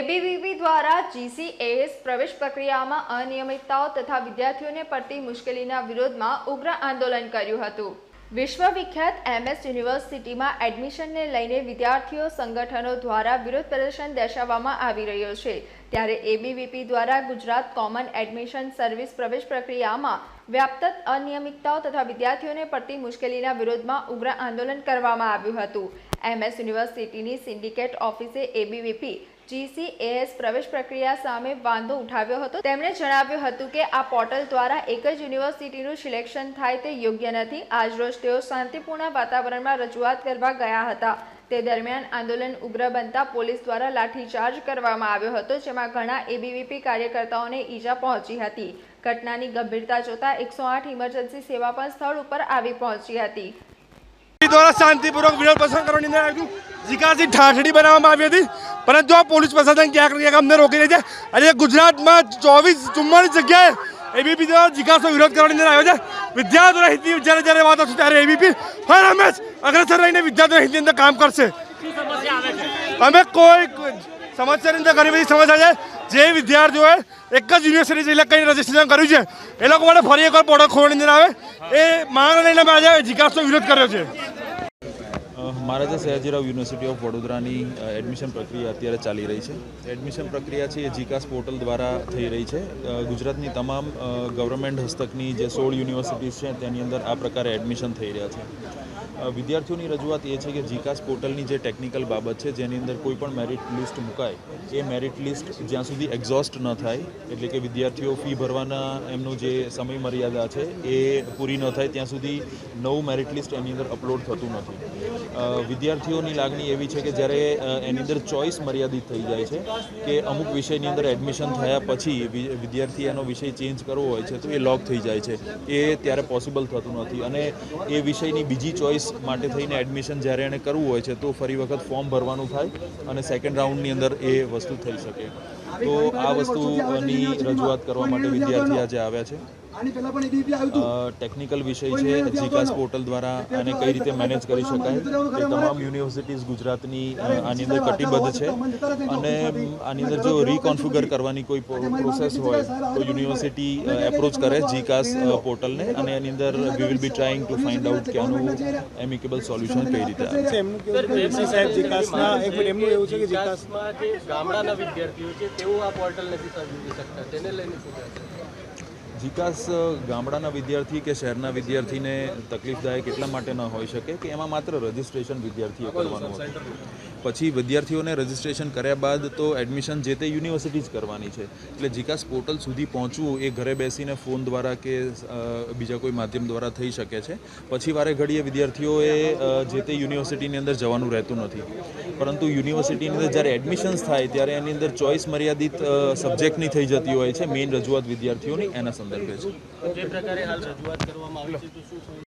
ABVP દ્વારા GCAS પ્રવેશ પ્રક્રિયામાં અનિયમિતતાઓ તથા વિદ્યાર્થીઓને પડતી મુશ્કેલીના વિરોધમાં ઉગ્ર આંદોલન કર્યું હતું. વિશ્વવિખ્યાત એમએસ યુનિવર્સિટીમાં એડમિશનને લઈને વિદ્યાર્થીઓ સંગઠનો દ્વારા વિરોધ પ્રદર્શન દર્શાવવામાં આવી રહ્યો છે. ત્યારે એબીવીપી દ્વારા ગુજરાત કોમન એડમિશન સર્વિસ પ્રવેશ પ્રક્રિયામાં વ્યાપ્ત અનિયમિતતાઓ તથા વિદ્યાર્થીઓને પડતી મુશ્કેલીના વિરોધમાં ઉગ્ર આંદોલન કરવામાં આવ્યું હતું. એમએસ યુનિવર્સિટીની સિન્ડિકેટ ઓફિસે એબીવીપી જીસીએએસ પ્રવેશ પ્રક્રિયા સામે વાંધો ઉઠાવ્યો હતો. તેમણે જણાવ્યું હતું કે આ પોર્ટલ દ્વારા એક જ યુનિવર્સિટીનું સિલેક્શન થાય તે યોગ્ય નથી. આજરોજ તેઓ શાંતિપૂર્ણ વાતાવરણમાં રજૂઆત કરવા ગયા હતા. તે દરમિયાન આંદોલન ઉગ્ર બનતા પોલીસ દ્વારા લાઠીચાર્જ કરવામાં આવ્યો હતો, જેમાં ઘણા એબીવીપી કાર્યકર્તાઓને ઈજા પહોંચી હતી. ઘટનાની ગંભીરતા જોતા એકસો આઠ ઇમરજન્સી સેવા પણ સ્થળ ઉપર આવી પહોંચી હતી. દ્વારા શાંતિપૂર્વક વિરોધ પ્રસંગ કરવાની અંદર આવ્યું. જીકાસી ઠાઠડી બનાવવામાં આવી હતી. પરંતુ આ પોલીસ પ્રશાસન ક્યાંક ક્યાંક અમને રોકી રહી છે. અને ગુજરાતમાં ચોવીસ, ચુમ્માલીસ જગ્યાએ એબીપી જીકાસનો વિરોધ કરવાની અંદર આવ્યો છે. વિદ્યાર્થીઓના હિતની જ્યારે જ્યારે વાત હશે ત્યારે એબીપી હર હંમેશ અગ્રેસર રહીને વિદ્યાર્થીઓ હિતની અંદર કામ કરશે. અમે કોઈ સમસ્યાની અંદર ઘણી બધી સમસ્યા છે. જે વિદ્યાર્થીઓએ એક જ યુનિવર્સિટી જઈને કંઈ રજીસ્ટ્રેશન કર્યું છે, એ લોકો માટે ફરી એકવાર પોર્ટલ ખોલવાની અંદર આવે. એ માંગ લઈને અમે આજે જીકાસનો વિરોધ કર્યો છે. મહારાજા સયાજીરાવ યુનિવર્સિટી ઓફ વડોદરાની એડમિશન પ્રક્રિયા અત્યારે ચાલી રહી છે. એડમિશન પ્રક્રિયા છે એ જીકાસ પોર્ટલ દ્વારા થઈ રહી છે. ગુજરાતની તમામ ગવર્મેન્ટ હસ્તકની જે સોળ યુનિવર્સિટીઝ છે, તેની અંદર આ પ્રકારે એડમિશન થઈ રહ્યા છે. વિદ્યાર્થીઓની રજૂઆત એ છે કે જીકાસ પોર્ટલની જે ટેકનિકલ બાબત છે, જેની અંદર કોઈ પણ મેરિટ લિસ્ટ મુકાય, એ મેરિટ લિસ્ટ જ્યાં સુધી એક્ઝોસ્ટ ન થાય, એટલે કે વિદ્યાર્થીઓ ફી ભરવાના એમનું જે સમય મર્યાદા છે, એ પૂરી ન થાય, ત્યાં સુધી નવું મેરિટ લિસ્ટ એની અંદર અપલોડ થતું નથી. વિદ્યાર્થીઓની લાગણી એવી છે કે જ્યારે એની અંદર ચોઇસ મર્યાદિત થઈ જાય છે, કે અમુક વિષયની અંદર એડમિશન થયા પછી વિદ્યાર્થી એનો વિષય ચેન્જ કરવો હોય છે, તો એ લોક થઈ જાય છે. એ ત્યારે પોસિબલ થતું નથી. અને એ વિષયની બીજી ચોઇસ માટે થઈને એડમિશન જ્યારે એને કરવું હોય છે, તો ફરી વખત ફોર્મ ભરવાનું થાય અને સેકન્ડ રાઉન્ડની અંદર એ વસ્તુ થઈ શકે. તો આ વસ્તુની રજૂઆત કરવા માટે વિદ્યાર્થી આજે આવ્યા છે. આની પહેલા પણ એબીપી આવ્યું હતું. અ, ટેકનિકલ વિષય છે જીકાસ પોર્ટલ દ્વારા આને કઈ રીતે મેનેજ કરી શકાય? એ તમામ યુનિવર્સિટીઝ ગુજરાતની આની અંદર કટિબદ્ધ છે અને આની અંદર જો રીકોન્ફિગર કરવાની કોઈ પ્રોસેસ હોય તો યુનિવર્સિટી એપ્રોચ કરે જીકાસ પોર્ટલને અને એની અંદર we will be trying to find out કે આનું એમિકેબલ સોલ્યુશન કઈ રીતે આવે એમનું એવું કે ગામડાના વિદ્યાર્થીઓ છે તેઓ આ પોર્ટલ નથી સમજી શકતા? તેને લઈને શું કહેશો ગામડાના વિદ્યાર્થી કે શહેરના વિદ્યાર્થીને તકલીફદાયક એટલા માટે ન હોઈ શકે કે એમાં માત્ર રજિસ્ટ્રેશન વિદ્યાર્થીએ કરવાનું હતું પછી વિદ્યાર્થીઓને રજિસ્ટ્રેશન કર્યા બાદ તો એડમિશન જે તે યુનિવર્સિટી જ કરવાની છે. એટલે જીકાસ પોર્ટલ સુધી પહોંચવું એ ઘરે બેસીને ફોન દ્વારા કે બીજા કોઈ માધ્યમ દ્વારા થઈ શકે છે. પછી વારે ઘડીએ વિદ્યાર્થીઓએ જે તે યુનિવર્સિટીની અંદર જવાનું રહેતું નથી. પરંતુ યુનિવર્સિટીની અંદર જ્યારે એડમિશન્સ થાય ત્યારે એની અંદર ચોઇસ મર્યાદિત સબ્જેક્ટની થઈ જતી હોય છે. મેઇન રજૂઆત વિદ્યાર્થીઓની એના સંદર્ભે છે.